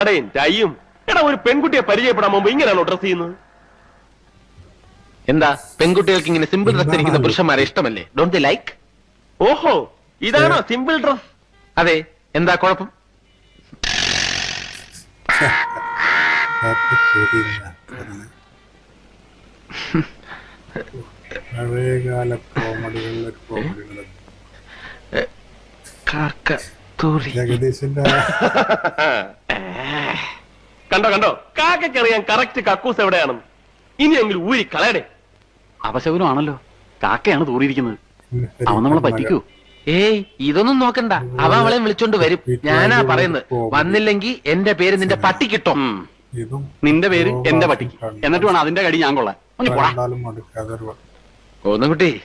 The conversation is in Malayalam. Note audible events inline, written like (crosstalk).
കടയും ടൈയും എടാ ഒരു പെൺകുട്ടിയെ പരിചയപ്പെടാൻ മുമ്പ് ഇങ്ങനെയാണോ ഡ്രസ് ചെയ്യുന്നത്? എന്താ? പെൺകുട്ടികൾക്ക് ഇങ്ങനെ സിമ്പിൾ ഡ്രസ് ധരിക്കുന്ന പുരുഷന്മാരെ ഇഷ്ടമല്ലേ? ഡോണ്ട് ദി ലൈക്ക് ഓഹോ ഇതാണോ സിമ്പിൾ ഡ്രസ് അതെ. എന്താ കുഴപ്പം? പഴയകാല കോമഡികളിലെ കോമഡികൾ ജഗദീശിന്റെ (laughs) കണ്ടോ കണ്ടോ? കാക്കറിയാൻ കറക്റ്റ് കക്കൂസ് എവിടെയാണെന്ന് ഇനിയെങ്കിലും ഊരി കളയണേ. അപശകുനമാണല്ലോ. കാക്കയാണ് തൂറിയിരിക്കുന്നത്. അവൻ നമ്മളെ പറ്റിക്കൂ. ഏയ് ഇതൊന്നും നോക്കണ്ട. അവ അവളെ വിളിച്ചോണ്ട് വരും. ഞാനാ പറയുന്നത്. വന്നില്ലെങ്കിൽ എന്റെ പേര് നിന്റെ പട്ടി കിട്ടും നിന്റെ പേര് എന്റെ പട്ടിക്ക് എന്നിട്ട് വേണം അതിന്റെ കടി ഞാൻ കൊള്ളാൻ. കോന്നുകുട്ടി.